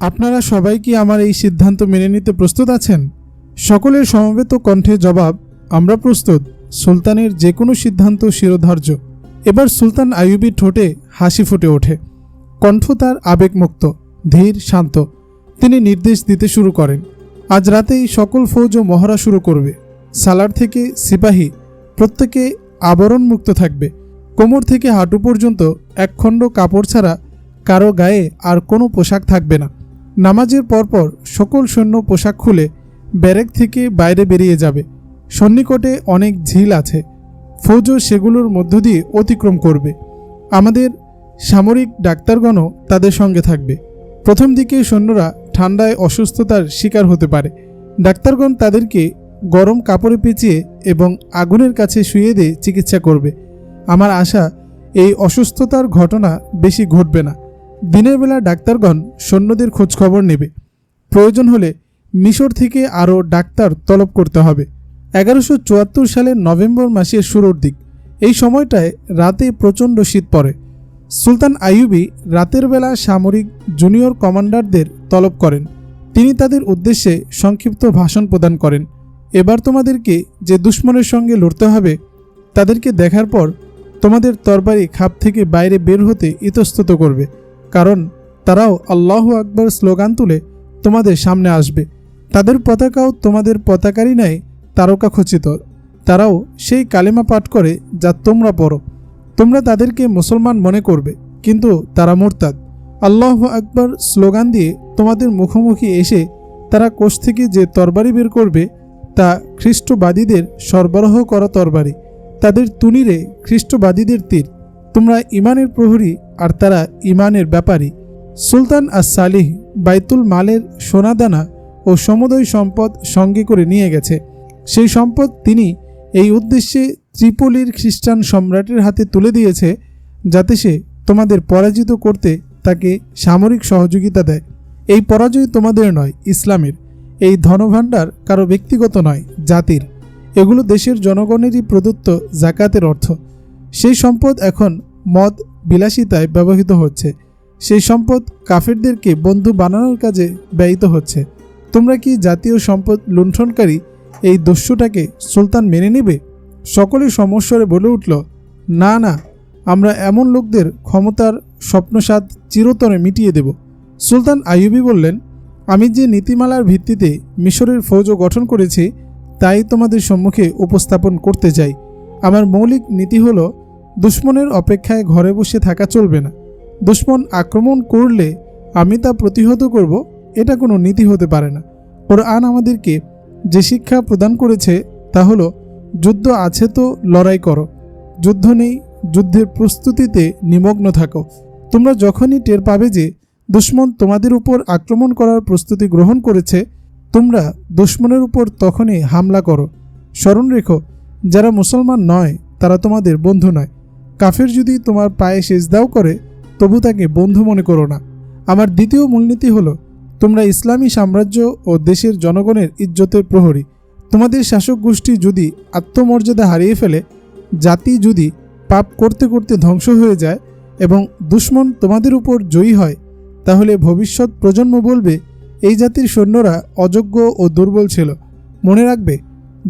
আপনারা সবাই কি আমার এই সিদ্ধান্ত মেনে নিতে প্রস্তুত আছেন? সকলের সমবেত কণ্ঠে জবাব, আমরা প্রস্তুত। সুলতানের যে কোনো সিদ্ধান্ত শিরোধার্য। এবার সুলতান আইয়ুবীর ঠোঁটে হাসি ফুটে ওঠে। কণ্ঠ তার আবেগমুক্ত, ধীর, শান্ত। তিনি নির্দেশ দিতে শুরু করেন, আজ রাতেই সকল ফৌজ ও মহড়া শুরু করবে। সালার থেকে সিপাহী প্রত্যেকে আবরণমুক্ত থাকবে। কোমর থেকে হাঁটু পর্যন্ত একখণ্ড কাপড় ছাড়া কারও গায়ে আর কোনো পোশাক থাকবে না। নামাজের পরপর সকল সৈন্য পোশাক খুলে ব্যারেক থেকে বাইরে বেরিয়ে যাবে। সন্নিকটে অনেক ঝিল আছে। ফৌজও সেগুলোর মধ্য দিয়ে অতিক্রম করবে। আমাদের সামরিক ডাক্তারগণও তাদের সঙ্গে থাকবে। প্রথম দিকে সৈন্যরা ঠান্ডায় অসুস্থতার শিকার হতে পারে। ডাক্তারগণ তাদেরকে গরম কাপড়ে পেঁচিয়ে এবং আগুনের কাছে শুয়ে দিয়ে চিকিৎসা করবে। আমার আশা, এই অসুস্থতার ঘটনা বেশি ঘটবে না। দিনের বেলা ডাক্তারগণ সৈন্যদের খোঁজখবর নেবে। প্রয়োজন হলে মিশর থেকে আরও ডাক্তার তলব করতে হবে। এগারোশো চুয়াত্তর সালের নভেম্বর মাসের শুরুর দিক। এই সময়টায় রাতে প্রচণ্ড শীত পড়ে। সুলতান আইয়ুবি রাতের বেলা সামরিক জুনিয়র কমান্ডারদের তলব করেন। তিনি তাদের উদ্দেশ্যে সংক্ষিপ্ত ভাষণ প্রদান করেন। এবার তোমাদেরকে যে দুশ্মনের সঙ্গে লড়তে হবে, তাদেরকে দেখার পর তোমাদের তরবারি খাপ থেকে বাইরে বের হতে ইতস্তত করবে। কারণ তারাও আল্লাহ আকবর স্লোগান তুলে তোমাদের সামনে আসবে। তাদের পতাকাও তোমাদের পতাকারই ন্যায় তারকা খচিত তারাও সেই কালেমা পাঠ করে যা তোমরা পড়ো। তোমরা তাদেরকে মুসলমান মনে করবে, কিন্তু তারা মোরতাদ। আল্লাহ আকবর স্লোগান দিয়ে তোমাদের মুখোমুখি এসে তারা কোষ থেকে যে তরবারি বের করবে, তা খ্রিস্টবাদীদের সরবরাহ করা তরবারি। তাদের তুনিরে খ্রিস্টবাদীদের তীর। তোমরা ইমানের প্রহরী আর তারা ইমানের ব্যাপারী। সুলতান আস সালিহ বাইতুল মালের সোনাদানা ও সমুদয় সম্পদ সঙ্গে করে নিয়ে গেছে। সেই সম্পদ তিনি এই উদ্দেশ্যে ত্রিপলির খ্রিস্টান সম্রাটের হাতে তুলে দিয়েছে, যাতে সে তোমাদের পরাজিত করতে তাকে সামরিক সহযোগিতা দেয়। এই পরাজয় তোমাদের নয়, ইসলামের। এই ধনভাণ্ডার কারও ব্যক্তিগত নয়, জাতির। এগুলো দেশের জনগণেরই প্রদত্ত জাকাতের অর্থ। সেই সম্পদ এখন মদ বিলাসিতায় ব্যবহৃত হচ্ছে। সেই সম্পদ কাফেরদেরকে বন্ধু বানানোর কাজে ব্যয়িত হচ্ছে। তোমরা কি জাতীয় সম্পদ লুণ্ঠনকারী এই দস্যুটাকে সুলতান মেনে নেবে? সকলে সমস্বরে বলে উঠল, না না, আমরা এমন লোকদের ক্ষমতার স্বপ্নসাদ চিরতরে মিটিয়ে দেব। সুলতান আইয়ুবি বললেন, আমি যে নীতিমালার ভিত্তিতে মিশরের ফৌজ গঠন করেছি, তাই তোমাদের সম্মুখে উপস্থাপন করতে চাই। আমার মৌলিক নীতি হল দুশ্মনের অপেক্ষায় ঘরে বসে থাকা চলবে না। দুশ্মন আক্রমণ করলে আমি তা প্রতিহত করব, এটা কোনো নীতি হতে পারে না। কোরআন আমাদেরকে যে শিক্ষা প্রদান করেছে, তা হলো, যুদ্ধ আছে তো লড়াই করো, যুদ্ধ নেই, যুদ্ধের প্রস্তুতিতে নিমগ্ন থাকো। তোমরা যখনই টের পাবে যে দুশ্মন তোমাদের উপর আক্রমণ করার প্রস্তুতি গ্রহণ করেছে, তোমরা দুশ্মনের উপর তখনই হামলা করো। স্মরণ রেখো, যারা মুসলমান নয়, তারা তোমাদের বন্ধু নয়। কাফের যদি তোমার পায়ে সেজদাও করে, তবু তাকে বন্ধু মনে করো না। আমার দ্বিতীয় মূলনীতি হলো, তোমরা ইসলামী সাম্রাজ্য ও দেশের জনগণের ইজ্জতের প্রহরী। তোমাদের শাসক গোষ্ঠী যদি আত্মমর্যাদা হারিয়ে ফেলে, জাতি যদি পাপ করতে করতে ধ্বংস হয়ে যায় এবং দুশ্মন তোমাদের উপর জয়ী হয়, তাহলে ভবিষ্যৎ প্রজন্ম বলবে, এই জাতির সৈন্যরা অযোগ্য ও দুর্বল ছিল। মনে রাখবে,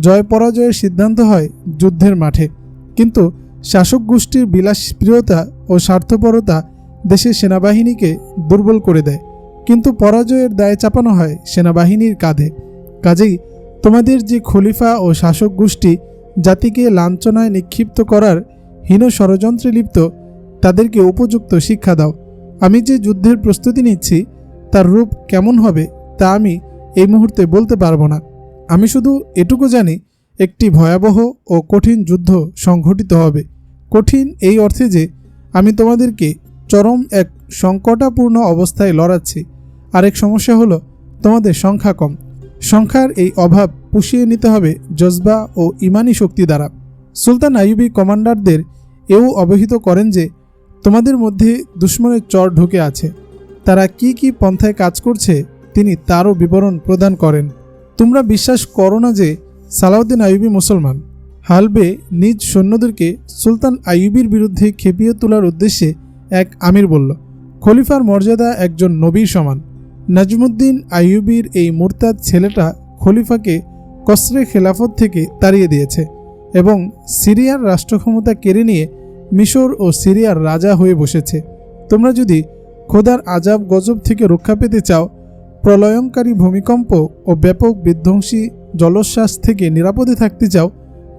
জয় পরাজয়ের সিদ্ধান্ত হয় যুদ্ধের মাঠে। কিন্তু শাসক গোষ্ঠীর বিলাসপ্রিয়তা ও স্বার্থপরতা দেশের সেনাবাহিনীকে দুর্বল করে দেয়। কিন্তু পরাজয়ের দায় চাপানো হয় সেনাবাহিনীর কাঁধে। কাজেই তোমাদের যে খলিফা ও শাসক গোষ্ঠী জাতিকে লাঞ্ছনায় নিক্ষিপ্ত করার হীন ষড়যন্ত্রে লিপ্ত, তাদেরকে উপযুক্ত শিক্ষা দাও। আমি যে যুদ্ধের প্রস্তুতি নিচ্ছি, তার রূপ কেমন হবে তা আমি এই মুহূর্তে বলতে পারব না। আমি শুধু এটুকু জানি একটি ভয়াবহ ও কঠিন যুদ্ধ সংঘটিত হবে। কঠিন এই অর্থে যে, আমি তোমাদেরকে চরম এক সংকটাপূর্ণ অবস্থায় লড়াচ্ছি। আরেক সমস্যা হলো, তোমাদের সংখ্যা কম। সংখ্যার এই অভাব পুষিয়ে নিতে হবে জজবা ও ইমানি শক্তি দ্বারা। সুলতান আইয়ুবি কমান্ডারদের এও অবহিত করেন যে, তোমাদের মধ্যে দুশ্মনের চর ঢুকে আছে। তারা কি কি পন্থায় কাজ করছে, তিনি তারও বিবরণ প্রদান করেন। তোমরা বিশ্বাস করো না যে সালাউদ্দিন আইয়ুবি মুসলমান। হালবে নিজ সৈন্যদেরকে সুলতান আইয়ুবির বিরুদ্ধে খেপিয়ে তোলার উদ্দেশ্যে এক আমির বলল, খলিফার মর্যাদা একজন নবীর সমান। নাজমুদ্দিন আইয়ুবির এই মোরতাদ ছেলেটা খলিফাকে কসরে খেলাফত থেকে তাড়িয়ে দিয়েছে এবং সিরিয়ার রাষ্ট্রক্ষমতা কেড়ে নিয়ে মিশর ও সিরিয়ার রাজা হয়ে বসেছে। তোমরা যদি খোদার আজাব গজব থেকে রক্ষা পেতে চাও প্রলয়ঙ্কারী ভূমিকম্প ও ব্যাপক বিধ্বংসী জলোচ্ছ্বাস থেকে নিরাপদে থাকতে চাও,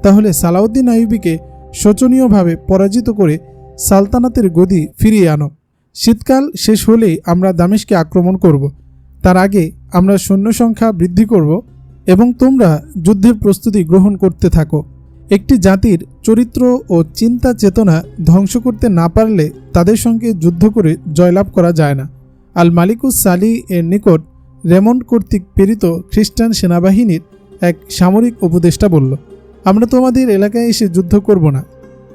তাহলে সালাউদ্দিন আইয়ুবিকে শোচনীয়ভাবে পরাজিত করে সালতানাতের গদি ফিরিয়ে আনো। শীতকাল শেষ হলেই আমরা দামেশকে আক্রমণ করব। তার আগে আমরা সৈন্য সংখ্যা বৃদ্ধি করব এবং তোমরা যুদ্ধের প্রস্তুতি গ্রহণ করতে থাকো। একটি জাতির চরিত্র ও চিন্তা চেতনা ধ্বংস করতে না পারলে তাদের সঙ্গে যুদ্ধ করে জয়লাভ করা যায় না। আল মালিকুস সালি এর নিকট রেমন্ড কর্তৃক প্রেরিত খ্রিস্টান সেনাবাহিনীর এক সামরিক উপদেষ্টা বলল, আমরা তোমাদের এলাকায় এসে যুদ্ধ করব না।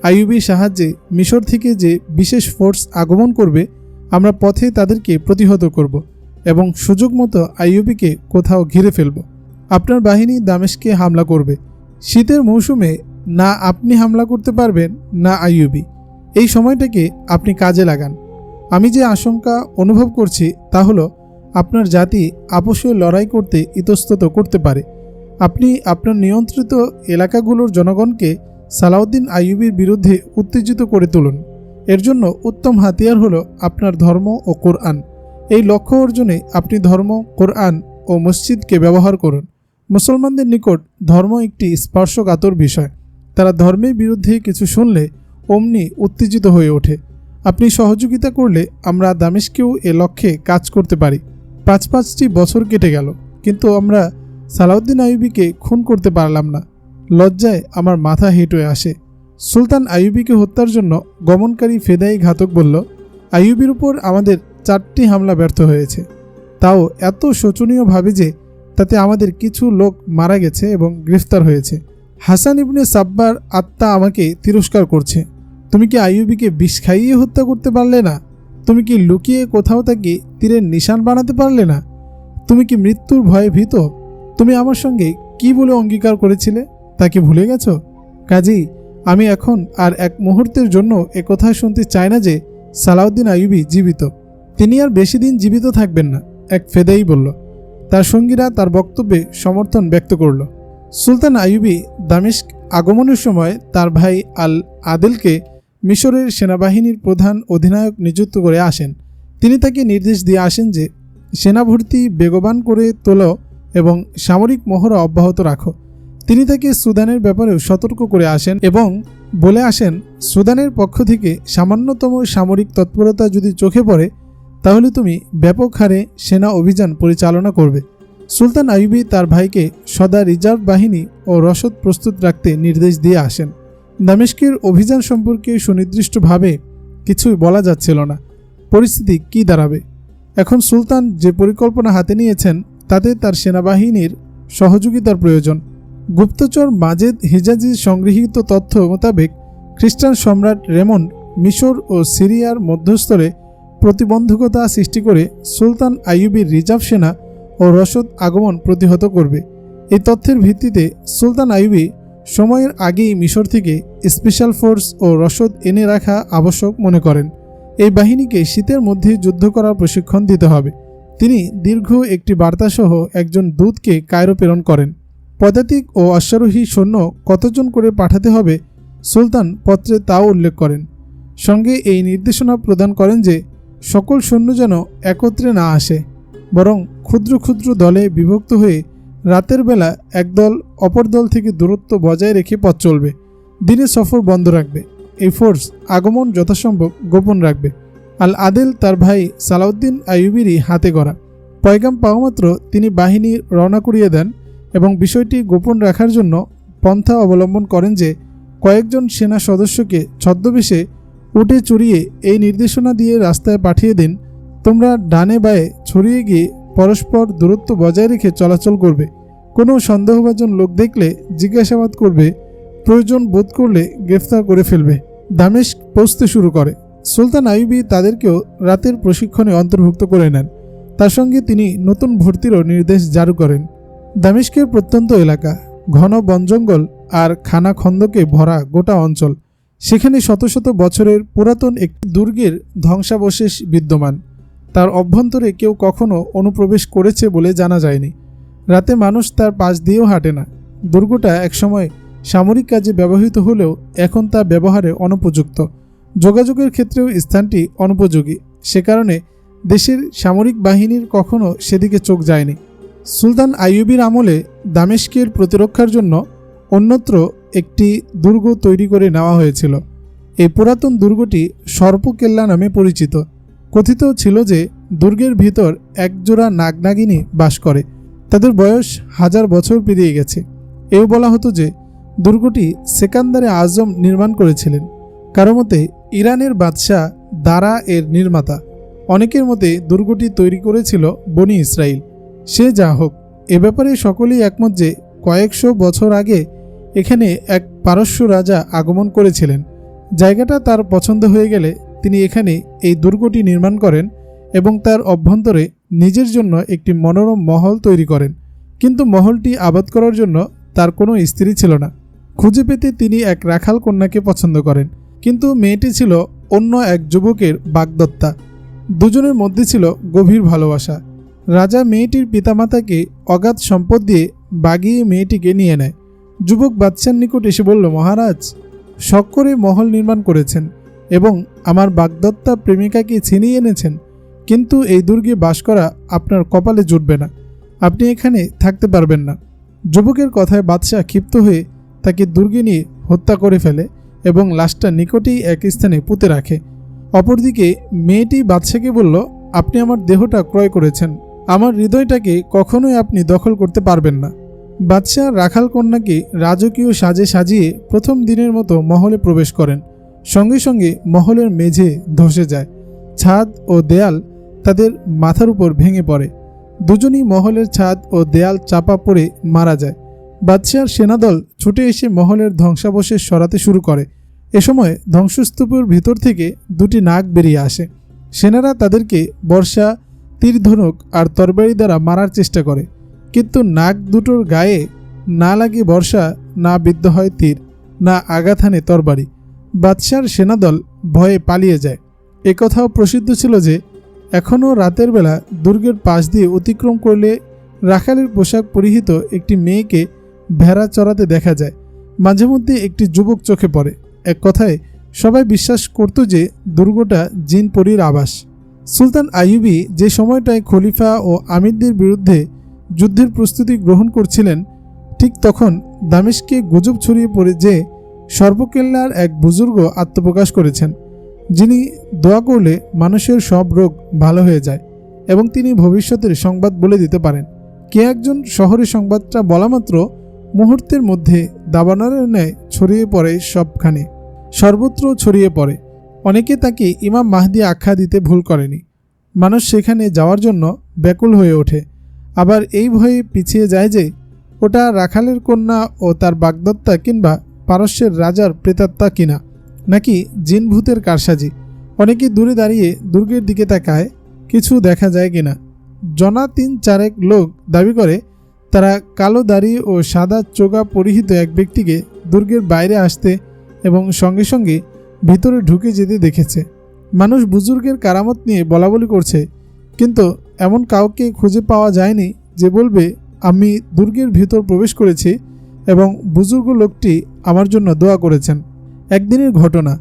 আইয়ুবির সাহায্যে মিশর থেকে যে বিশেষ ফোর্স আগমন করবে, আমরা পথে তাদেরকে প্রতিহত করব এবং সুযোগ মতো আইয়ুবিকে কোথাও ঘিরে ফেলব। আপনার বাহিনী দামেশকে হামলা করবে। শীতের মৌসুমে না আপনি হামলা করতে পারবেন, না আইয়ুবি। এই সময়টাকে আপনি কাজে লাগান। আমি যে আশঙ্কা অনুভব করছি তা হলো, আপনার জাতি আপোষে লড়াই করতে ইতস্তত করতে পারে। আপনি আপনার নিয়ন্ত্রিত এলাকাগুলোর জনগণকে সালাউদ্দিন আইয়ুবির বিরুদ্ধে উত্তেজিত করে তুলুন। এর জন্য উত্তম হাতিয়ার হলো আপনার ধর্ম ও কোরআন। এই লক্ষ্য অর্জনে আপনি ধর্ম, কোরআন ও মসজিদকে ব্যবহার করুন। মুসলমানদের নিকট ধর্ম একটি স্পর্শকাতর বিষয়। তারা ধর্মের বিরুদ্ধে কিছু শুনলে অমনি উত্তেজিত হয়ে ওঠে। আপনি সহযোগিতা করলে আমরা দামেশকেও এ লক্ষ্যে কাজ করতে পারি। পাঁচ পাঁচটি বছর কেটে গেল, কিন্তু আমরা সালাউদ্দিন আইয়ুবিকে খুন করতে পারলাম না। লজ্জায় আমার মাথা হেঁট হয়ে আসে। সুলতান আইয়ুবিকে হত্যার জন্য গমনকারী ফেদাই ঘাতক বলল, আইয়ুবির উপর আমাদের চারটি হামলা ব্যর্থ হয়েছে। তাও এত শোচনীয়ভাবে যে তাতে আমাদের কিছু লোক মারা গেছে এবং গ্রেফতার হয়েছে। হাসান ইবনে সাব্বার আত্মা আমাকে তিরস্কার করছে। তুমি কি আইয়ুবিকে বিষ খাইয়ে হত্যা করতে পারলে না? তুমি কি লুকিয়ে কোথাও তাকে তীরের নিশান বানাতে পারলে না? তুমি কি মৃত্যুর ভয়ে ভীত? তুমি আমার সঙ্গে কি বলে অঙ্গীকার করেছিলে তা কি ভুলে গেছো? কাজী, আমি এখন আর এক মুহূর্তের জন্য এ কথা শুনতে চাই না যে সালাউদ্দিন আইয়ুবি জীবিত। তিনি আর বেশি দিন জীবিত থাকবেন না, এক ফেদেই বলল। তার সঙ্গীরা তার বক্তব্যে সমর্থন ব্যক্ত করল। সুলতান আইয়ুবি দামিস্ক আগমনের সময় তার ভাই আল আদিলকে মিশরের সেনাবাহিনীর প্রধান অধিনায়ক নিযুক্ত করে আসেন। তিনি তাকে নির্দেশ দিয়ে আসেন যে সেনা ভর্তি বেগবান করে তোলো এবং সামরিক মহড়া অব্যাহত রাখো। তিনি তাকে সুদানের ব্যাপারেও সতর্ক করে আসেন এবং বলে আসেন, সুদানের পক্ষ থেকে সামান্যতম সামরিক তৎপরতা যদি চোখে পড়ে, তাহলে তুমি ব্যাপক হারে সেনা অভিযান পরিচালনা করবে। সুলতান আইবি তার ভাইকে সদা রিজার্ভ বাহিনী ও রসদ প্রস্তুত রাখতে নির্দেশ দিয়ে আসেন। দামেস্কের অভিযান সম্পর্কে সুনির্দিষ্টভাবে কিছুই বলা যাচ্ছিল না। পরিস্থিতি কি দাঁড়াবে? এখন সুলতান যে পরিকল্পনা হাতে নিয়েছেন তাতে তার সেনাবাহিনীর সহযোগিতার প্রয়োজন। গুপ্তচর মাজেদ হিজাজি সংগৃহীত তথ্য মোতাবেক খ্রিস্টান সম্রাট রেমন্ড মিশর ও সিরিয়ার মধ্যস্থলে প্রতিবন্ধকতা সৃষ্টি করে সুলতান আইয়ুবির রিজার্ভ সেনা ও রসদ আগমন প্রতিহত করবে। এই তথ্যের ভিত্তিতে সুলতান আইয়ুবি সময়ের আগেই মিশর থেকে স্পেশাল ফোর্স ও রসদ এনে রাখা আবশ্যক মনে করেন। এই বাহিনীকে শীতের মধ্যে যুদ্ধ করার প্রশিক্ষণ দিতে হবে। তিনি দীর্ঘ একটি বার্তাসহ একজন দূতকে কায়রো প্রেরণ করেন। পদাতিক ও অশ্বারোহী সৈন্য কতজন করে পাঠাতে হবে সুলতান পত্রে তাও উল্লেখ করেন। সঙ্গে এই নির্দেশনা প্রদান করেন যে সকল সৈন্য যেন একত্রে না আসে, বরং ক্ষুদ্র ক্ষুদ্র দলে বিভক্ত হয়ে রাতের বেলা একদল অপর দল থেকে দূরত্ব বজায় রেখে পথ চলবে। দিনে সফর বন্ধ রাখবে। এই ফোর্স আগমন যথাসম্ভব গোপন রাখবে। আল আদেল তার ভাই সালাউদ্দিন আইয়ুবিরই হাতে গড়া। পয়গাম পাওয়ামাত্র তিনি বাহিনী রওনা করিয়ে দেন এবং বিষয়টি গোপন রাখার জন্য পন্থা অবলম্বন করেন যে, কয়েকজন সেনা সদস্যকে ছদ্মবেশে উঠে চড়িয়ে এই নির্দেশনা দিয়ে রাস্তায় পাঠিয়ে দিন, তোমরা ডানে বায়ে ছড়িয়ে গিয়ে পরস্পর দূরত্ব বজায় রেখে চলাচল করবে। কোনো সন্দেহভাজন লোক দেখলে জিজ্ঞাসাবাদ করবে, প্রয়োজন বোধ করলে গ্রেফতার করে ফেলবে। দামেশ পৌঁছতে শুরু করে। সুলতান আইবি তাদেরকেও রাতের প্রশিক্ষণে অন্তর্ভুক্ত করে নেন। তার সঙ্গে তিনি নতুন ভর্তিরও নির্দেশ জারি করেন। দামেস্কের প্রত্যন্ত এলাকা, ঘন বনজঙ্গল আর খানা খন্দকে ভরা গোটা অঞ্চল, সেখানে শত শত বছরের পুরাতন একটি দুর্গের ধ্বংসাবশেষ বিদ্যমান। তার অভ্যন্তরে কেউ কখনো অনুপ্রবেশ করেছে বলে জানা যায়নি। রাতে মানুষ তার পাশ দিয়েও হাঁটে না। দুর্গটা একসময় সামরিক কাজে ব্যবহৃত হলেও এখন তা ব্যবহারে অনুপযুক্ত। যোগাযোগের ক্ষেত্রেও স্থানটি অনুপযোগী। সে কারণে দেশের সামরিক বাহিনীর কখনও সেদিকে চোখ যায়নি। সুলতান আইয়ুবির আমলে দামেস্কের প্রতিরক্ষার জন্য অন্যত্র একটি দুর্গ তৈরি করে নেওয়া হয়েছিল। এই পুরাতন দুর্গটি সর্পকেল্লা নামে পরিচিত। কথিত ছিল যে দুর্গের ভিতর একজোড়া নাগনাগিনী বাস করে। তাদের বয়স হাজার বছর পেরিয়ে গেছে। এও বলা হতো যে দুর্গটি সেকান্দারে আজম নির্মাণ করেছিলেন। কারও মতে ইরানের বাদশাহ দারা এর নির্মাতা। অনেকের মতে দুর্গটি তৈরি করেছিল বনি ইসরায়েল সে যা হোক, এ ব্যাপারে সকলেই একমত যে কয়েকশো বছর আগে এখানে এক পারস্য রাজা আগমন করেছিলেন। জায়গাটা তার পছন্দ হয়ে গেলে তিনি এখানে এই দুর্গটি নির্মাণ করেন এবং তার অভ্যন্তরে নিজের জন্য একটি মনোরম মহল তৈরি করেন। কিন্তু মহলটি আবাদ করার জন্য তার কোনো স্ত্রী ছিল না। খুঁজে পেতে তিনি এক রাখাল কন্যাকে পছন্দ করেন। কিন্তু মেয়েটি ছিল অন্য এক যুবকের বাগদত্তা। দুজনের মধ্যে ছিল গভীর ভালোবাসা। রাজা মেয়েটির পিতামাতাকে অগাধ সম্পদ দিয়ে বাগিয়ে মেয়েটিকে নিয়ে নেয়। যুবক বাদশার নিকট এসে বলল, মহারাজ, শখ করে মহল নির্মাণ করেছেন এবং আমার বাগদত্তা প্রেমিকাকে ছিনিয়ে এনেছেন। কিন্তু এই দুর্গে বাস করা আপনার কপালে জুটবে না। আপনি এখানে থাকতে পারবেন না। যুবকের কথায় বাদশাহ ক্ষিপ্ত হয়ে তাকে দুর্গে নিয়ে হত্যা করে ফেলে। এবং লাশটা নিকটেই এক স্থানে পুঁতে রাখে। অপরদিকে মেয়েটি বাদশাকে বলল, আপনি আমার দেহটা ক্রয় করেছেন। আমার হৃদয়টাকে কখনোই আপনি দখল করতে পারবেন না। বাদশাহ রাখাল কন্যাকে রাজকীয় সাজে সাজিয়ে প্রথম দিনের মতো মহলে প্রবেশ করেন। সঙ্গে সঙ্গে মহলের মেঝে ধসে যায়। ছাদ ও দেয়াল তাদের মাথার উপর ভেঙে পড়ে। দুজনই মহলের ছাদ ও দেয়াল চাপা পড়ে মারা যায়। বাদশাহর সেনাদল ছুটে এসে মহলের ধ্বংসাবশেষ সরাতে শুরু করে। এ সময় ধ্বংসস্তূপের ভিতর থেকে দুটি নাগ বেরিয়ে আসে। সেনারা তাদেরকে বর্ষা, তীরধনুক আর তরবারি দ্বারা মারার চেষ্টা করে। কিন্তু নাগ দুটোর গায়ে না লাগে বর্ষা, না বিদ্ধ হয় তীর, না হানে তরবারি। বাদশার সেনাদল ভয়ে পালিয়ে যায়। একথাও প্রসিদ্ধ ছিল যে, এখনও রাতের বেলা দুর্গের পাশ দিয়ে অতিক্রম করলে রাখালের পোশাক পরিহিত একটি মেয়েকে ভেড়া চড়াতে দেখা যায়। মাঝে মধ্যে একটি যুবক চোখে পড়ে। এক কথায়, সবাই বিশ্বাস করত যে দুর্গটা জিন পরীর আবাস। সুলতান আইয়ুবি যে সময়টায় খলিফা ও আমিরদের বিরুদ্ধে যুদ্ধের প্রস্তুতি গ্রহণ করছিলেন, ঠিক তখন দামেশকে গুজব ছড়িয়ে পড়ে যে সর্বকেল্লার এক বুজুর্গ আত্মপ্রকাশ করেছেন, যিনি দোয়া করলে মানুষের সব রোগ ভালো হয়ে যায় এবং তিনি ভবিষ্যতের সংবাদ বলে দিতে পারেন। কে একজন শহরে সংবাদটা বলা মাত্র মুহূর্তের মধ্যে দাবানলের ন্যায় ছড়িয়ে পড়ে সবখানে। সর্বত্র ছড়িয়ে পড়ে। অনেকে তাকে ইমাম মাহদি আখ্যা দিতে ভুল করেনি। মানুষ সেখানে যাওয়ার জন্য ব্যাকুল হয়ে ওঠে। আবার এই ভয়ে পিছিয়ে যায় যে, ওটা রাখালের কন্যা ও তার বাগদত্তা কিংবা পারস্যের রাজার প্রেতাত্মা কিনা, নাকি জিনভূতের কারসাজি। অনেকে দূরে দাঁড়িয়ে দুর্গের দিকে তাকায়, কিছু দেখা যায় কিনা। জনা তিন চারেক লোক দাবি করে, তারা কালো দাড়ি ও সাদা চোগা পরিহিত এক ব্যক্তিকে দুর্গের বাইরে আসতে এবং সঙ্গে সঙ্গে ভিতরে ঢুকে যেতে দেখেছে। মানুষ বুজুর্গের কারামত নিয়ে বলাবলি করছে, কিন্তু এমন কাউকে খুঁজে পাওয়া যায়নি যে বলবে, আমি দুর্গের ভিতর প্রবেশ করেছি এবং বুজুর্গ লোকটি আমার জন্য দোয়া করেছেন। একদিনের ঘটনা।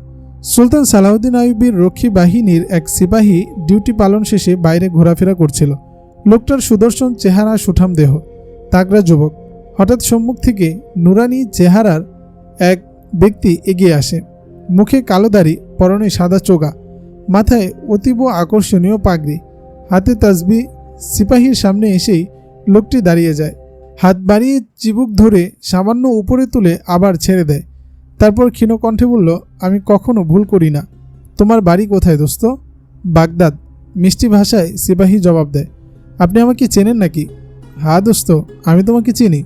সুলতান সালাউদ্দিন আইবির রক্ষী বাহিনীর এক সিপাহী ডিউটি পালন শেষে বাইরে ঘোরাফেরা করছিল। লোকটার সুদর্শন চেহারা সুঠাম দেহ, তাগড়া যুবক। হঠাৎ সম্মুখ থেকে নুরানি চেহারার এক ব্যক্তি এগিয়ে আসে। মুখে কালো দাড়ি, পরনে সাদা চোগা, মাথায় অতীব আকর্ষণীয় পাগড়ি, হাতে তাসবি সিপাহীর সামনে এসেই লোকটি দাঁড়িয়ে যায়। হাত বাড়িয়ে চিবুক ধরে সামান্য উপরে তুলে আবার ছেড়ে দেয়। তারপর ক্ষীণ কণ্ঠে বলল, আমি কখনো ভুল করি না। তোমার বাড়ি কোথায় দোস্ত? বাগদাদ। মিষ্টি ভাষায় সিপাহী জবাব দেয়, আপনি আমাকে চেনেন নাকি? হ্যাঁ দোস্ত, আমি তোমাকে চিনি।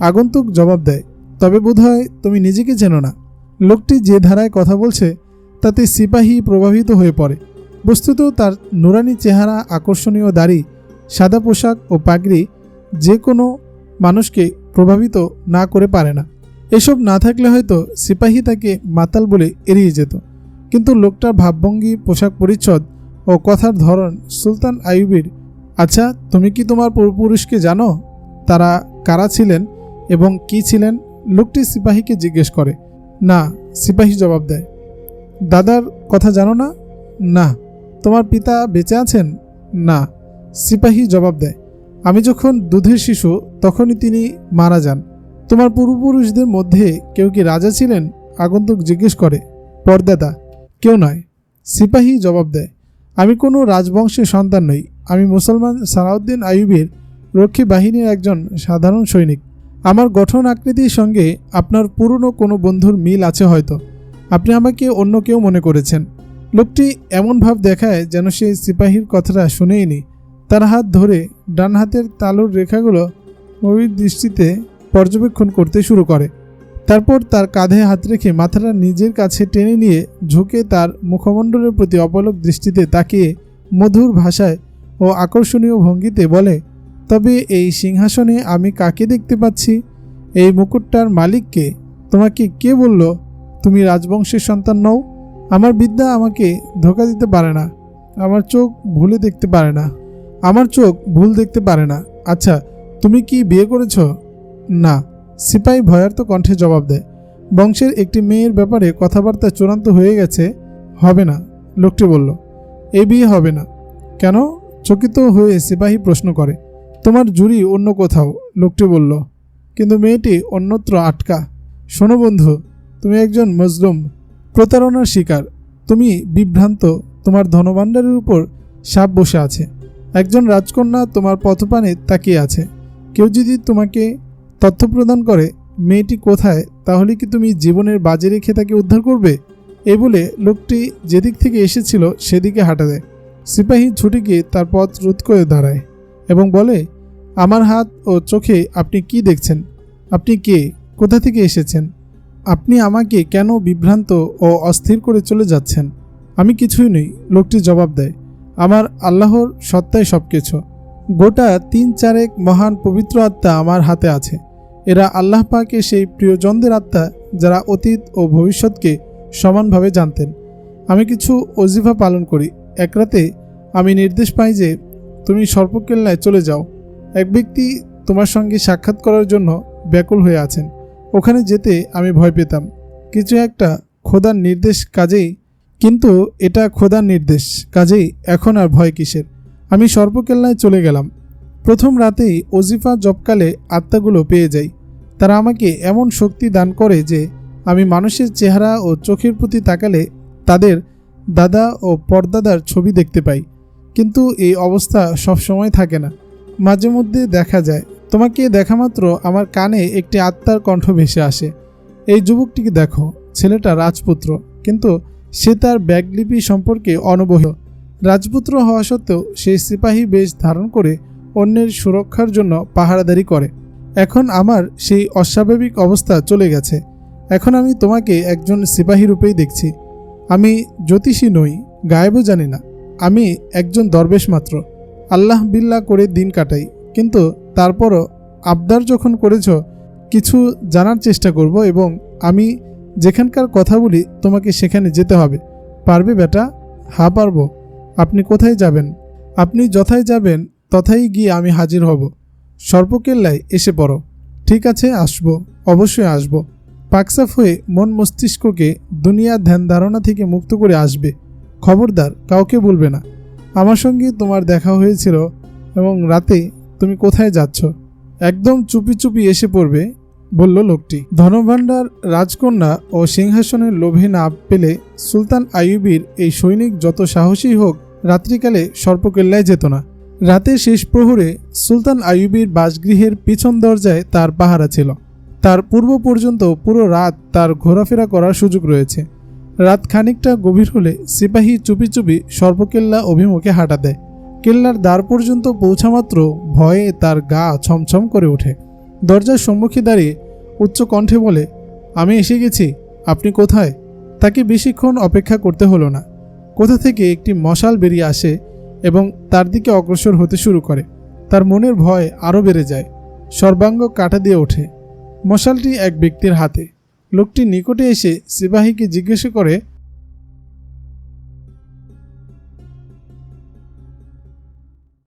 আগন্তুক জবাব দেয় তবে বোধহয় তুমি নিজেকে চেনো না। লোকটি যে ধারায় কথা বলছে, তাতে সিপাহী প্রভাবিত হয়ে পড়ে। বস্তুত তার নুরানি চেহারা আকর্ষণীয় দাড়ি, সাদা পোশাক ও পাগড়ি যে কোনো মানুষকে প্রভাবিত না করে পারে না। এসব না থাকলে হয়তো সিপাহী তাকে মাতাল বলে এড়িয়ে যেত। কিন্তু লোকটার ভাবভঙ্গি, পোশাক পরিচ্ছদ ও কথার ধরন সুলতান আইয়ুবের আচ্ছা তুমি কি তোমার পূর্বপুরুষকে জানো? তারা কারা ছিলেন এবং কি ছিলেন? লোকটি সিপাহীকে জিজ্ঞেস করে, না, সিপাহী জবাব দেয়। দাদার কথা জানো না? না। তোমার পিতা বেঁচে আছেন? না। সিপাহী জবাব দেয়, আমি যখন দুধের শিশু, তখনই তিনি মারা যান। তোমার পূর্বপুরুষদের মধ্যে কেউ কি রাজা ছিলেন? আগন্তুক জিজ্ঞেস করে, পর্দাদা, কেউ নয়। সিপাহী জবাব দেয়, আমি কোনো রাজবংশের সন্তান নই। আমি মুসলমান সালাউদ্দিন আইয়ুবের রক্ষী বাহিনীর একজন সাধারণ সৈনিক। আমার গঠন আকৃতির সঙ্গে আপনার পুরনো কোনো বন্ধুর মিল আছে হয়তো। আপনি আমাকে অন্য কেউ মনে করেছেন। লোকটি এমন ভাব দেখায় যেন সে সিপাহীর কথাটা শুনেইনি। তার হাত ধরে ডান হাতের তালুর রেখাগুলো গভীর দৃষ্টিতে পর্যবেক্ষণ করতে শুরু করে। তারপর তার কাঁধে হাত রেখে মাথাটা নিজের কাছে টেনে নিয়ে ঝুঁকে তার মুখমণ্ডলের প্রতি অপলক দৃষ্টিতে তাকিয়ে মধুর ভাষায় ও আকর্ষণীয় ভঙ্গিতে বলে তবে এই সিংহাসনে আমি কাকে দেখতে পাচ্ছি? এই মুকুটটার মালিককে তোমাকে কে বলল, তুমি রাজবংশের সন্তান নও? আমার বিদ্যা আমাকে ধোকা দিতে পারে না। আমার চোখ ভুলে দেখতে পারে না। আমার চোখ ভুল দেখতে পারে না। আচ্ছা তুমি কি বিয়ে করেছ? না। সিপাহী ভয়ার্ত কণ্ঠে জবাব দেয়, বংশের একটি মেয়ের ব্যাপারে কথাবার্তা চূড়ান্ত হয়ে গেছে। হবে না। লোকটি বলল, এ বিয়ে হবে না। কেন? চকিত হয়ে সিপাহী প্রশ্ন করে তোমার জুরি অন্য কোথাও, লোকটি বলল। কিন্তু মেয়েটি অন্যত্র আটকা। শোনো বন্ধু, তুমি একজন মজলুম, প্রতারণার শিকার। তুমি বিভ্রান্ত, তোমার ধনভাণ্ডারের উপর সাপ বসে আছে। একজন রাজকন্যা তোমার পথপানে তাকিয়ে আছে। কেউ যদি তোমাকে তথ্য প্রদান করে, মেয়েটি কোথায়, তাহলে কি তুমি জীবনের বাজে রেখে তাকে উদ্ধার করবে? এই বলে লোকটি যেদিক থেকে এসেছিল, সেদিকে হাঁটা দেয়। সিপাহী ছুটে গিয়ে তার পথ রোধ করে দাঁড়ায় এবং বলে আমার হাত ও চোখে আপনি কি দেখছেন? আপনি কে? কোথা থেকে এসেছেন? আপনি আমাকে কেন বিভ্রান্ত ও অস্থির করে চলে যাচ্ছেন? আমি কিছুই নই, লোকটি জবাব দেয়। আমার আল্লাহর সত্তাই সব কিছু গোটা তিন চারেক মহান পবিত্র আত্মা আমার হাতে আছে। এরা আল্লাহ পাকে সেই প্রিয়জনদের আত্মা যারা অতীত ও ভবিষ্যৎকে সমানভাবে জানতেন। আমি কিছু অজিফা পালন করি। এক রাতে আমি নির্দেশ পাই যে, তুমি সর্পকেল্লায় চলে যাও। এক ব্যক্তি তোমার সঙ্গে সাক্ষাৎ করার জন্য ব্যাকুল হয়ে আছেন। ওখানে যেতে আমি ভয় পেতাম। কিছু একটা খোদার নির্দেশ কাজেই, কিন্তু এটা খোদার নির্দেশ কাজেই এখন আর ভয় কিসের। আমি সর্পকেল্লায় চলে গেলাম। প্রথম রাতেই অজিফা জবকালে আত্মাগুলো পেয়ে যাই। তারা আমাকে এমন শক্তি দান করে যে আমি মানুষের চেহারা ও চোখের প্রতি তাকালে তাদের দাদা ও পরদাদার ছবি দেখতে পাই। কিন্তু এই অবস্থা সব সময় থাকে না। মাঝে মধ্যে দেখা যায়। তোমাকে দেখা মাত্র আমার কানে একটি আত্মার কণ্ঠ ভেসে আসে। এই যুবকটিকে দেখো, ছেলেটা রাজপুত্র। কিন্তু সে তার ব্যাগলিপি সম্পর্কে অনবহ রাজপুত্র হওয়া সত্ত্বেও সেই সিপাহী বেশ ধারণ করে অন্যের সুরক্ষার জন্য পাহারাদারি করে। এখন আমার সেই অস্বাভাবিক অবস্থা চলে গেছে। এখন আমি তোমাকে একজন সিপাহী রূপেই দেখছি। আমি জ্যোতিষী নই, গায়েবও জানি না। আমি একজন দরবেশ মাত্র। আল্লাহ বিল্লাহ করে দিন কাটাই। কিন্তু তারপরও আবদার যখন করেছ, কিছু জানার চেষ্টা করব এবং আমি যেখানকার কথা বলি তোমাকে সেখানে যেতে হবে। পারবে বেটা? হা পারব। আপনি কোথায় যাবেন? আপনি যথায় যাবেন, তথায় গিয়ে আমি হাজির হব। সর্পকেল্লায় এসে পড়ো। ঠিক আছে, আসব। অবশ্যই আসব। পাকসাফ হয়ে মন মস্তিষ্ককে দুনিয়ার ধ্যান ধারণা থেকে মুক্ত করে আসবে। খবরদার, কাউকে বলবে না। আমার সঙ্গে তোমার দেখা হয়েছিল এবং রাতে তুমি কোথায় যাচ্ছ? একদম চুপি চুপি এসে পড়বে, বলল লোকটি। ধনভাণ্ডার, রাজকন্যা ও সিংহাসনের লোভে না পেলে সুলতান আইয়ুবির এই সৈনিক যত সাহসী হোক, রাত্রিকালে সর্পকেল্লায় যেত না। রাতে শেষ প্রহরে সুলতান আইয়ুবির বাসগৃহের পিছন দরজায় তার পাহারা ছিল। তার পূর্ব পর্যন্ত পুরো রাত তার ঘোরাফেরা করার সুযোগ রয়েছে। রাত খানিকটা গভীর হলে সিপাহী চুপি চুপি সর্পকেল্লা অভিমুখে হাঁটা দেয়। কেল্লার দ্বার পর্যন্ত পৌঁছামাত্র ভয়ে তার গা ছমছম করে ওঠে। দরজার সম্মুখে দাঁড়িয়ে উচ্চ কণ্ঠে বলে, আমি এসে গেছি, আপনি কোথায়? তাকে বেশিক্ষণ অপেক্ষা করতে হলো না। কোথা থেকে একটি মশাল বেরিয়ে আসে এবং তার দিকে অগ্রসর হতে শুরু করে। তার মনের ভয় আরও বেড়ে যায়। সর্বাঙ্গ কাটা দিয়ে ওঠে। মশালটি এক ব্যক্তির হাতে। লোকটি নিকটে এসে সিপাহীকে জিজ্ঞেস করে